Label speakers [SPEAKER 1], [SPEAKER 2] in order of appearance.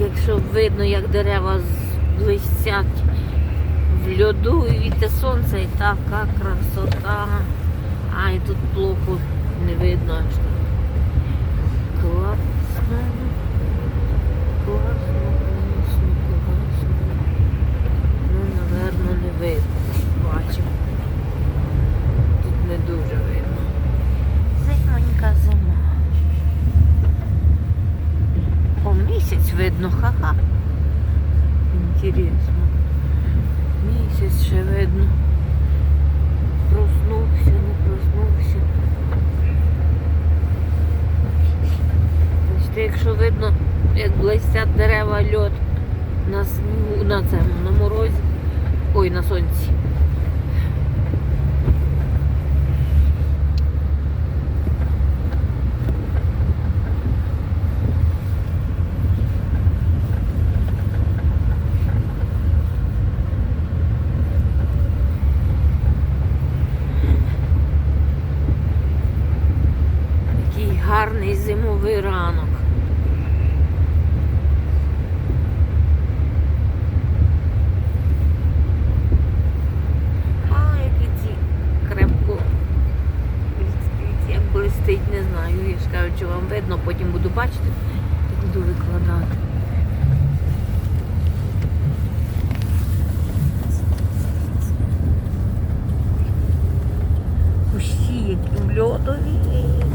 [SPEAKER 1] Якщо видно, як дерева блистять в льоду і віте сонце, і така красота. А, і тут плохо не видно аж так. Класно. Класно, класно, класно. Ну, напевно, не видно. Бачимо. Тут не дуже видно. Зимонька зима. О, видно, ха-ха. Інтересно. Місяць ще видно. Проснувся, не проснувся. Бачите, якщо видно, як блистять дерева льод на снігу, на цьому, на морозі. Ой, на сонці. гарний зимовий ранок. А які ці крепко як блистить, не знаю. Я ж кажу, чи вам видно, потім буду бачити, і буду викладати. Усі, які льодові.